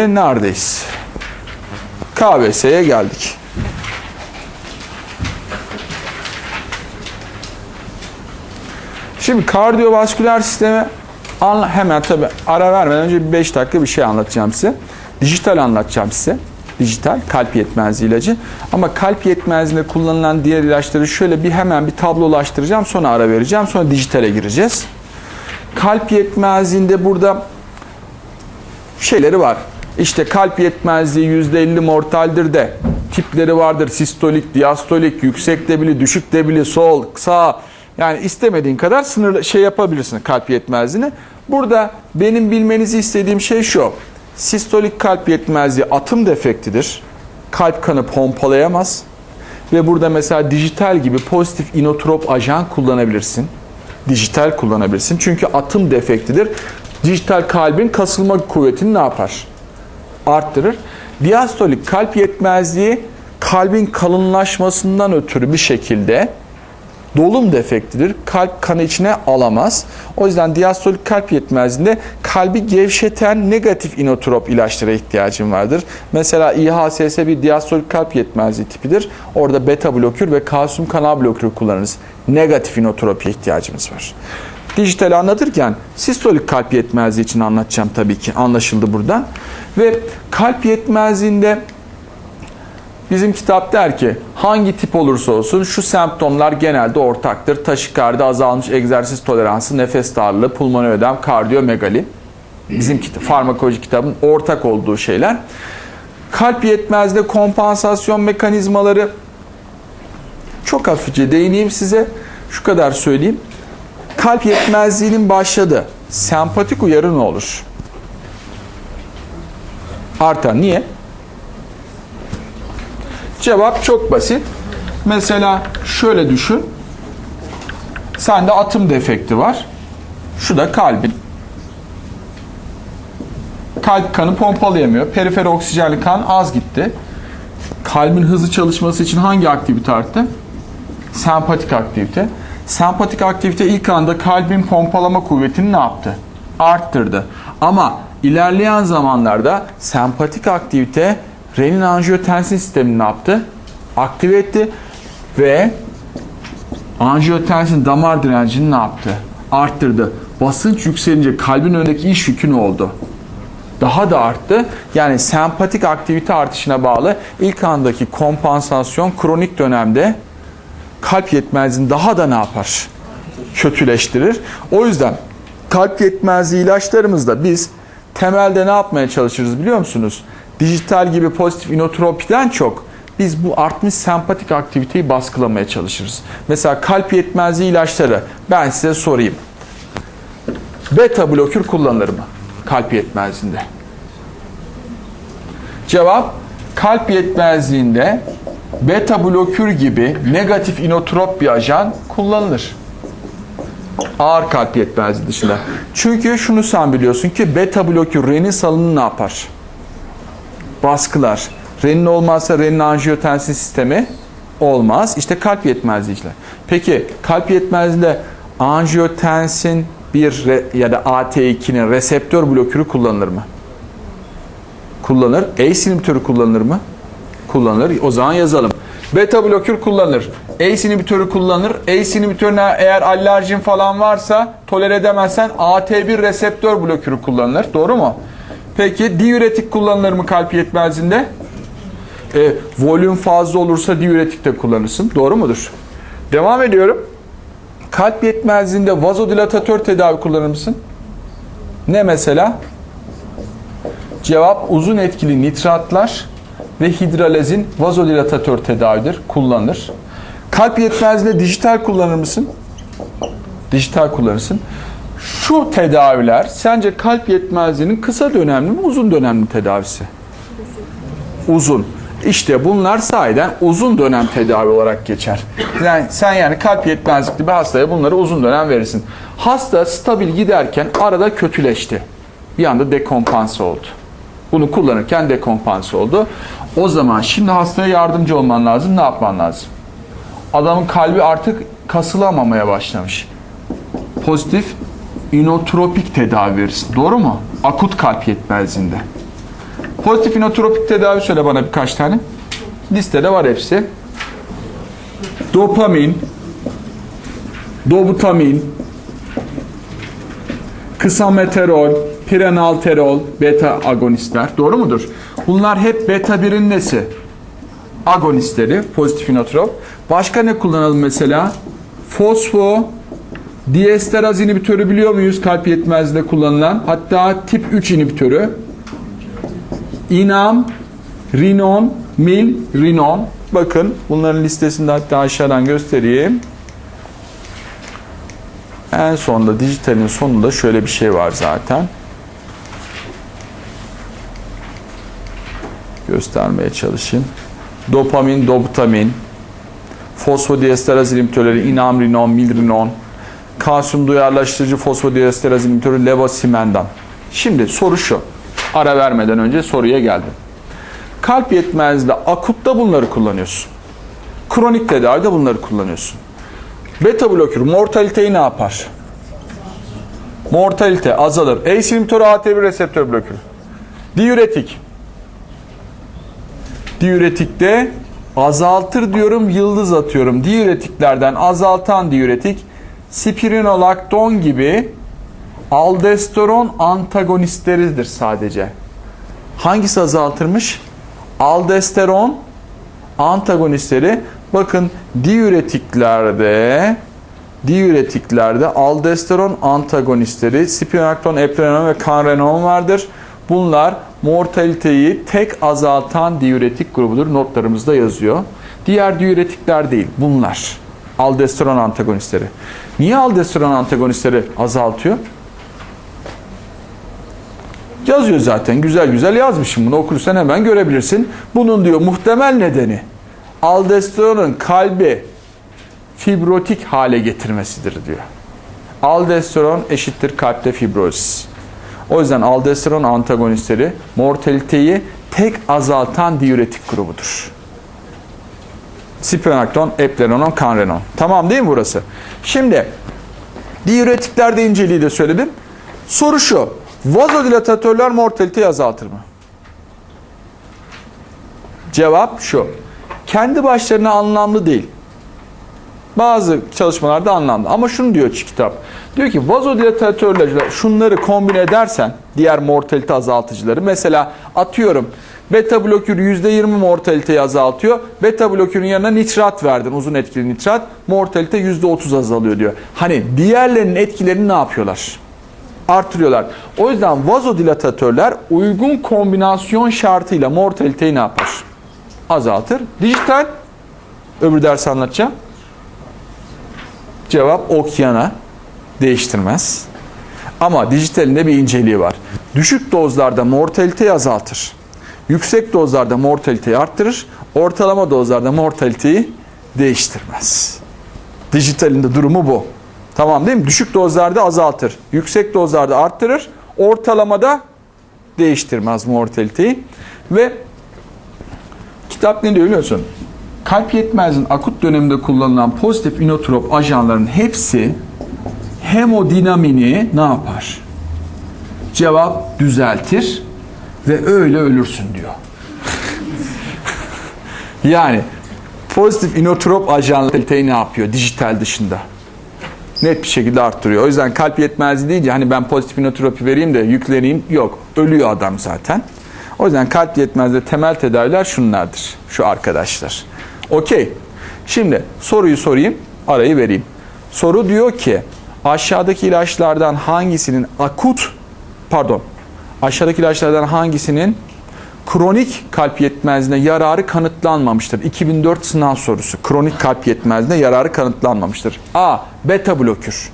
neredeyiz? KBS'ye geldik. Şimdi kardiyovasküler sisteme anla- hemen tabi ara vermeden önce bir 5 dakika bir şey anlatacağım size. Dijital anlatacağım size. Dijital kalp yetmezliği ilacı. Ama kalp yetmezliğinde kullanılan diğer ilaçları şöyle bir hemen bir tablolaştıracağım. Sonra ara vereceğim. Sonra dijitale gireceğiz. Kalp yetmezliğinde burada şeyleri var. İşte kalp yetmezliği %50 mortaldir de tipleri vardır. Sistolik, diastolik, yüksek debili, düşük debili, sol, sağ. Yani istemediğin kadar sınırlı şey yapabilirsin kalp yetmezliğini. Burada benim bilmenizi istediğim şey şu. Sistolik kalp yetmezliği atım defektidir. Kalp kanı pompalayamaz. Ve burada mesela dijital gibi pozitif inotrop ajan kullanabilirsin dijital kullanabilirsin. Çünkü atım defektidir. Dijital kalbin kasılma kuvvetini ne yapar? Arttırır. Diastolik kalp yetmezliği kalbin kalınlaşmasından ötürü bir şekilde dolum defektidir. Kalp kanı içine alamaz. O yüzden diastolik kalp yetmezliğinde kalbi gevşeten negatif inotrop ilaçlara ihtiyacın vardır. Mesela İHSS bir diastolik kalp yetmezliği tipidir. Orada beta blokür ve kalsiyum kanal blokürü kullanırız. Negatif inotropiye ihtiyacımız var. Dijital anlatırken sistolik kalp yetmezliği için anlatacağım tabii ki. Anlaşıldı buradan. Ve kalp yetmezliğinde Bizim kitap der ki hangi tip olursa olsun şu semptomlar genelde ortaktır. Taşikardi, azalmış egzersiz toleransı, nefes darlığı, pulmoner ödem, kardiyomegali. Bizim kitap, farmakoloji kitabın ortak olduğu şeyler. Kalp yetmezliğinde kompansasyon mekanizmaları çok hafifçe değineyim size. Şu kadar söyleyeyim. Kalp yetmezliğinin başladı. Sempatik uyarı ne olur? Artar. Niye? Cevap çok basit. Mesela şöyle düşün. Sende atım defekti var. Şu da kalbin. Kalp kanı pompalayamıyor. Periferi oksijenli kan az gitti. Kalbin hızlı çalışması için hangi aktivite arttı? Sempatik aktivite. Sempatik aktivite ilk anda kalbin pompalama kuvvetini ne yaptı? Arttırdı. Ama ilerleyen zamanlarda sempatik aktivite renin anjiyotensin sistemini ne yaptı? Aktive etti ve anjiyotensin damar direncini ne yaptı? Arttırdı. Basınç yükselince kalbin önündeki iş yükü ne oldu? Daha da arttı. Yani sempatik aktivite artışına bağlı ilk andaki kompansasyon kronik dönemde kalp yetmezliğini daha da ne yapar? Kötüleştirir. O yüzden kalp yetmezliği ilaçlarımızda biz temelde ne yapmaya çalışırız biliyor musunuz? Dijital gibi pozitif inotropiden çok biz bu artmış sempatik aktiviteyi baskılamaya çalışırız. Mesela kalp yetmezliği ilaçları ben size sorayım. Beta blokür kullanılır mı? Kalp yetmezliğinde. Cevap kalp yetmezliğinde beta blokür gibi negatif inotrop bir ajan kullanılır. Ağır kalp yetmezliği dışında. Çünkü şunu sen biliyorsun ki beta blokür renin salınımını ne yapar? Baskılar. Renin olmazsa renin anjiyotensin sistemi olmaz. İşte kalp yetmezliğiyle. Peki kalp yetmezliğinde anjiyotensin 1 re- ya da AT2'nin reseptör blokürü kullanılır mı? Kullanılır. ACE inhibitörü kullanılır mı? Kullanılır. O zaman yazalım. Beta blokür kullanılır. ACE inhibitörü kullanılır. ACE inhibitörüne eğer alerjin falan varsa tolere edemezsen AT1 reseptör blokürü kullanılır. Doğru mu? Peki diüretik kullanılır mı kalp yetmezliğinde? E, volüm fazla olursa diüretik de kullanırsın. Doğru mudur? Devam ediyorum. Kalp yetmezliğinde vazodilatatör tedavi kullanır mısın? Ne mesela? Cevap uzun etkili nitratlar ve hidralazin vazodilatatör tedavidir. Kullanılır. Kalp yetmezliğinde dijital kullanır mısın? Dijital kullanırsın. Şu tedaviler sence kalp yetmezliğinin kısa dönemli mi uzun dönemli tedavisi? Uzun. İşte bunlar sahiden uzun dönem tedavi olarak geçer. Yani sen yani kalp yetmezlikli bir hastaya bunları uzun dönem verirsin. Hasta stabil giderken arada kötüleşti. Bir anda dekompanse oldu. Bunu kullanırken dekompanse oldu. O zaman şimdi hastaya yardımcı olman lazım. Ne yapman lazım? Adamın kalbi artık kasılamamaya başlamış. Pozitif inotropik tedavi verirsin. Doğru mu? Akut kalp yetmezliğinde. Pozitif inotropik tedavi söyle bana birkaç tane. Listede var hepsi. Dopamin, dobutamin, kısameterol, pirenalterol, beta agonistler. Doğru mudur? Bunlar hep beta 1'in nesi? Agonistleri, pozitif inotrop. Başka ne kullanalım mesela? Fosfo, diesteraz inhibitörü biliyor muyuz? Kalp yetmezliğinde kullanılan. Hatta tip 3 inhibitörü. İnam, rinon, mil, rinon. Bakın bunların listesini de hatta aşağıdan göstereyim. En sonda dijitalin sonunda şöyle bir şey var zaten. Göstermeye çalışayım. Dopamin, doptamin, fosfodiesteraz inhibitörleri, inamrinon, milrinon, kalsiyum duyarlaştırıcı fosfodiesteraz inhibitörü levosimendan. Şimdi soru şu. Ara vermeden önce soruya geldim. Kalp yetmezliğinde akutta bunları kullanıyorsun. Kronik tedavide bunları kullanıyorsun. Beta blokür mortaliteyi ne yapar? Mortalite azalır. ACE inhibitörü AT1 reseptör blokürü. Diüretik. Diüretikte azaltır diyorum, yıldız atıyorum. Diüretiklerden azaltan diüretik spironolakton gibi aldosteron antagonistleridir sadece. Hangisi azaltırmış? Aldosteron antagonistleri bakın diüretiklerde diüretiklerde aldosteron antagonistleri spironolakton, eplenon ve kanrenon vardır. Bunlar mortaliteyi tek azaltan diüretik grubudur. Notlarımızda yazıyor. Diğer diüretikler değil. Bunlar. Aldosteron antagonistleri. Niye aldosteron antagonistleri azaltıyor? Yazıyor zaten. Güzel güzel yazmışım bunu. Okursan hemen görebilirsin. Bunun diyor muhtemel nedeni aldosteronun kalbi fibrotik hale getirmesidir diyor. Aldosteron eşittir kalpte fibrozis. O yüzden aldosteron antagonistleri mortaliteyi tek azaltan diüretik grubudur. Spironolakton, eplenon, kanrenon. Tamam değil mi burası? Şimdi diüretiklerde inceliği de söyledim. Soru şu. Vazodilatatörler mortaliteyi azaltır mı? Cevap şu. Kendi başlarına anlamlı değil. Bazı çalışmalarda anlamlı. Ama şunu diyor kitap. Diyor ki vazodilatatörler şunları kombine edersen diğer mortalite azaltıcıları mesela atıyorum beta blokür %20 mortaliteyi azaltıyor. Beta blokürün yanına nitrat verdin. Uzun etkili nitrat. Mortalite %30 azalıyor diyor. Hani diğerlerinin etkilerini ne yapıyorlar? Artırıyorlar. O yüzden vazodilatatörler uygun kombinasyon şartıyla mortaliteyi ne yapar? Azaltır. Dijital öbür ders anlatacağım. Cevap okyana değiştirmez. Ama dijitalinde bir inceliği var. Düşük dozlarda mortaliteyi azaltır. Yüksek dozlarda mortaliteyi arttırır. Ortalama dozlarda mortaliteyi değiştirmez. Dijitalinde durumu bu. Tamam değil mi? Düşük dozlarda azaltır. Yüksek dozlarda arttırır. Ortalamada değiştirmez mortaliteyi. Ve kitap ne diyor biliyorsun? Kalp yetmezliğinin akut döneminde kullanılan pozitif inotrop ajanların hepsi hemodinamini ne yapar? Cevap düzeltir ve öyle ölürsün diyor. yani pozitif inotrop ajanları ne yapıyor dijital dışında? Net bir şekilde arttırıyor. O yüzden kalp yetmezliği deyince hani ben pozitif inotropi vereyim de yükleneyim yok. Ölüyor adam zaten. O yüzden kalp yetmezliği temel tedaviler şunlardır. Şu arkadaşlar. Okey. Şimdi soruyu sorayım, arayı vereyim. Soru diyor ki aşağıdaki ilaçlardan hangisinin akut pardon aşağıdaki ilaçlardan hangisinin kronik kalp yetmezliğine yararı kanıtlanmamıştır. 2004 sınav sorusu. Kronik kalp yetmezliğine yararı kanıtlanmamıştır. A. Beta blokür.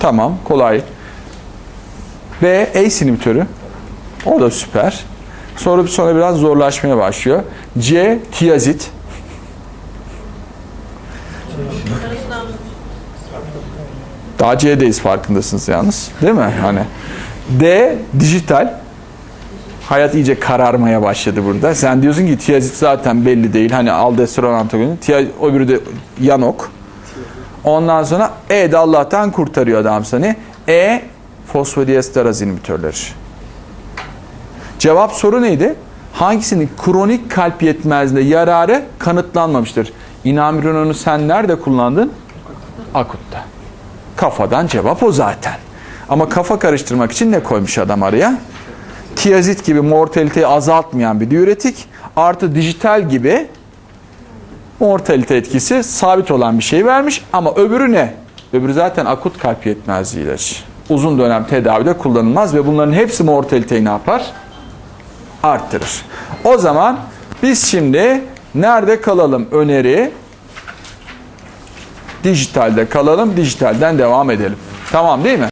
tamam, kolay. B. ACE inhibitörü. O da süper. Sonra sonra biraz zorlaşmaya başlıyor. C. Tiazit. Daha C'deyiz farkındasınız yalnız. Değil mi? Hani D. Dijital. Hayat iyice kararmaya başladı burada. Sen diyorsun ki tiazit zaten belli değil. Hani aldosteron antagonisti. Öbürü de yanok. Ondan sonra E de Allah'tan kurtarıyor adam seni. E fosfodiesteraz inhibitörleri. Cevap soru neydi? Hangisinin kronik kalp yetmezliğinde yararı kanıtlanmamıştır? İnamirononu sen nerede kullandın? Akutta. Kafadan cevap o zaten. Ama kafa karıştırmak için ne koymuş adam araya? Tiyazit gibi mortaliteyi azaltmayan bir diüretik artı dijital gibi mortalite etkisi sabit olan bir şey vermiş ama öbürü ne? Öbürü zaten akut kalp yetmezliği ilacı. Uzun dönem tedavide kullanılmaz ve bunların hepsi mortaliteyi ne yapar? Arttırır. O zaman biz şimdi nerede kalalım öneri? Dijitalde kalalım, dijitalden devam edelim. Tamam değil mi?